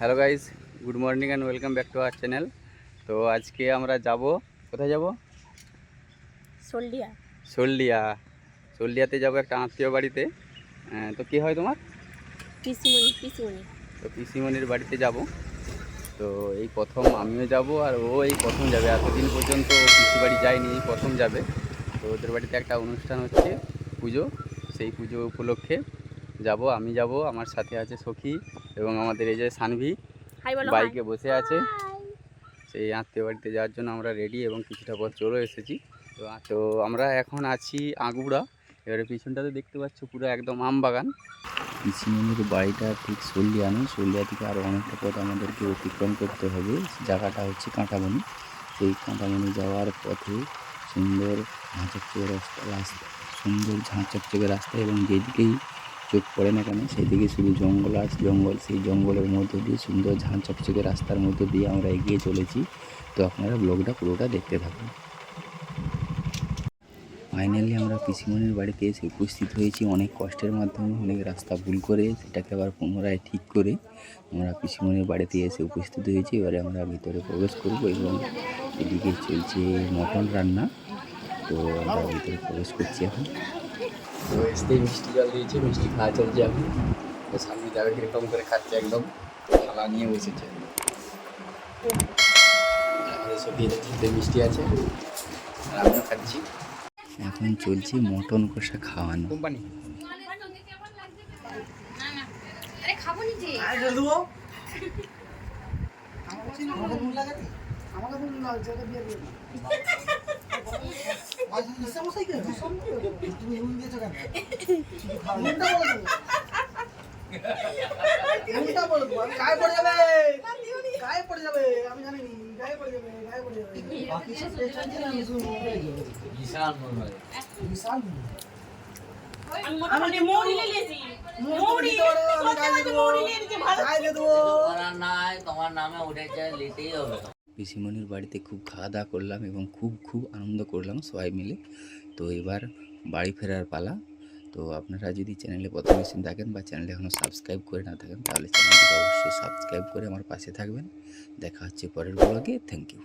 Hello guys good morning and welcome back to our channel তো আজকে আমরা যাব কোথায় যাব? সল্ডিয়া সল্লিয়া সল্লিয়াতে যাব একটা আত্মীয় বাড়িতে। তো কি হয় তোমার? পিসিমণি পিসিমণি। তো পিসিমণির বাড়িতে যাব। তো এই প্রথম আমিও যাব আর ও এই প্রথম যাবে। এতদিন পর্যন্ত পিসি বাড়ি যায়নি এই প্রথম যাবে। তো ওদের বাড়িতে একটা অনুষ্ঠান হচ্ছে পুজো। সেই পুজো উপলক্ষে যাব আমি যাব আমার সাথে আছে সখী এবং আমাদের এই যে সানভি বাইকে বসে আছে। সেই আত্মীয় বাড়িতে যাওয়ার জন্য আমরা রেডি এবং কিছুটা পর চলে এসেছি। তো তো আমরা এখন আছি আগুড়া। এবারে পিছনটাতে দেখতে পাচ্ছ পুরো একদম আম বাগান। পিসিমনির বাড়িটা ঠিক সল্লিয়া নয়। সল্লিয়া থেকে আরও অনেকটা পথ আমাদেরকে অতিক্রম করতে হবে। জায়গাটা হচ্ছে কাঁটামণি সেই কাঁটামণি যাওয়ার পথে সুন্দর ঝাঁচকচকে রাস্তা রাস্তা সুন্দর ঝাঁচকচকে রাস্তা এবং যেদিকেই চোখ পড়ে না কেন? সেদিকে শুধু জঙ্গল আর জঙ্গল, সেই জঙ্গলের মধ্যে দিয়ে সুন্দর ঝাঁ চকচকে রাস্তার মধ্যে দিয়ে আমরা এগিয়ে চলেছি। তো আপনারা ব্লগটা পুরোটা দেখতে থাকুন। ফাইনালি আমরা পিসিমনির বাড়িতে এসে উপস্থিত হয়েছি। অনেক কষ্টের মাধ্যমে, অনেক রাস্তা ভুল করে সেটাকে আবার পুনরায় ঠিক করে আমরা পিসিমনির বাড়িতে এসে উপস্থিত হয়েছি। এবারে আমরা ভিতরে প্রবেশ করব এবং এদিকে চলছে মটন রান্না। তো আমরা ভিতরে প্রবেশ করছি এখন। তো এসতেই মিষ্টি জল দিয়েছে মিষ্টি খাওয়া চলছে এখন। তো সামনে যাবে কীরকম করে খাচ্ছে একদম থালা নিয়ে বসেছে। আমাদের মিষ্টি আছে আর আমিও খাচ্ছি। এখন চলছে মটন কষা খাওয়ানো। কোম্পানি? বলব, আমি গায়ে পড়ে যাবে গায়ে পড়ে যাবে আমি জানি নি, গায়ে পড়ে যাবে গায়ে পড়ে যাবে বাকি সব টেনশন ছিল আমি শুধু মোবাইলে যাব। বিশাল মোবাইল। আমি মৌরি নিয়ে নিয়েছি মৌরি দিতে পারো, আমি গায়ে দিয়ে দেবো, গায়ে দিয়ে দেবো। তোমার নামে উঠেছে নিতেই হবে পিসিমণির বাড়িতে খুব খাওয়া দাওয়া করলাম এবং খুব খুব আনন্দ করলাম সবাই মিলে। তো এবার বাড়ি ফেরার পালা। তো আপনারা যদি চ্যানেলে প্রথম এসে থাকেন বা চ্যানেলে এখনও সাবস্ক্রাইব করে না থাকেন, তাহলে চ্যানেলটিকে অবশ্যই সাবস্ক্রাইব করে আমার পাশে থাকবেন। দেখা হচ্ছে পরের ব্লগে থ্যাংক ইউ